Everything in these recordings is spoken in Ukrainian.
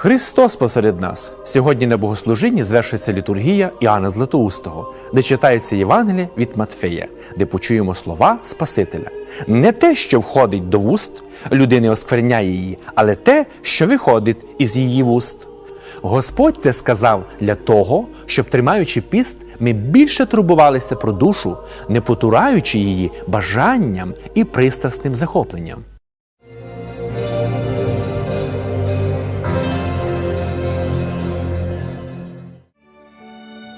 Христос посеред нас. Сьогодні на богослужінні звершиться літургія Іоанна Златоустого, де читається Євангеліє від Матфея, де почуємо слова Спасителя. Не те, що входить до вуст, людини оскверняє її, але те, що виходить із її вуст. Господь це сказав для того, щоб, тримаючи піст, ми більше турбувалися про душу, не потураючи її бажанням і пристрасним захопленням.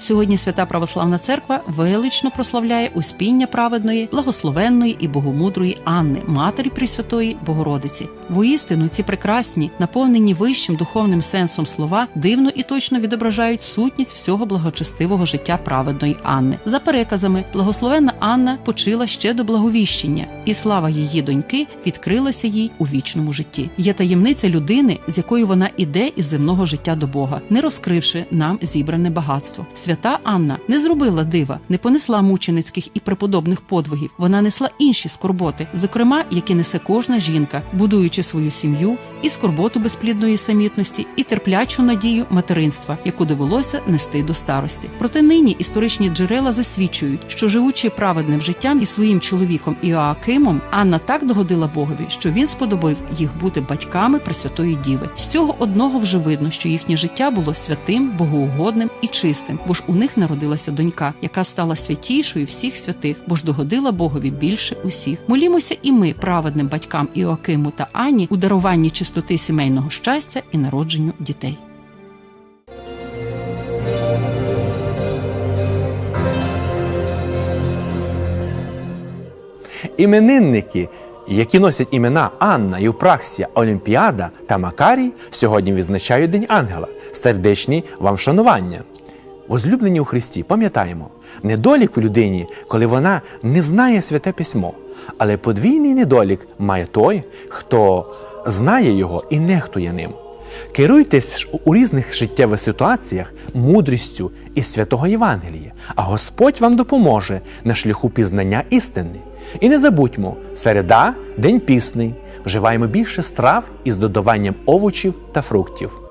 Сьогодні Свята Православна Церква велично прославляє успіння праведної, благословенної і богомудрої Анни, Матері Пресвятої Богородиці. Воістину ці прекрасні, наповнені вищим духовним сенсом слова, дивно і точно відображають сутність всього благочестивого життя праведної Анни. За переказами, благословенна Анна почила ще до благовіщення, і слава її доньки відкрилася їй у вічному житті. Є таємниця людини, з якою вона іде із земного життя до Бога, не розкривши нам зібране багатство. Свята Анна не зробила дива, не понесла мученицьких і преподобних подвигів. Вона несла інші скорботи, зокрема, які несе кожна жінка, будуючи свою сім'ю і скорботу безплідної самітності, і терплячу надію материнства, яку довелося нести до старості. Проте нині історичні джерела засвідчують, що живучи праведним життям із своїм чоловіком Іоакимом, Анна так догодила Богові, що він сподобив їх бути батьками Пресвятої Діви. З цього одного вже видно, що їхнє життя було святим, богоугодним і чистим, бо ж у них народилася донька, яка стала святішою всіх святих, бо ж догодила Богові більше усіх. Молімося і ми, праведним батькам Іоакиму та Ані, у даруванні чистоти сімейного щастя і народженню дітей. Іменинники, які носять імена Анна, Євпраксія, Олімпіада та Макарій, сьогодні відзначають День Ангела. Сердечні вам вшанування. Возлюблені у Христі, пам'ятаємо, недолік у людині, коли вона не знає святе письмо, але подвійний недолік має той, хто знає його і нехтує ним. Керуйтесь у різних життєвих ситуаціях мудрістю і святого Євангелія, а Господь вам допоможе на шляху пізнання істини. І не забудьмо, середа день пісний. Вживаємо більше страв із додаванням овочів та фруктів.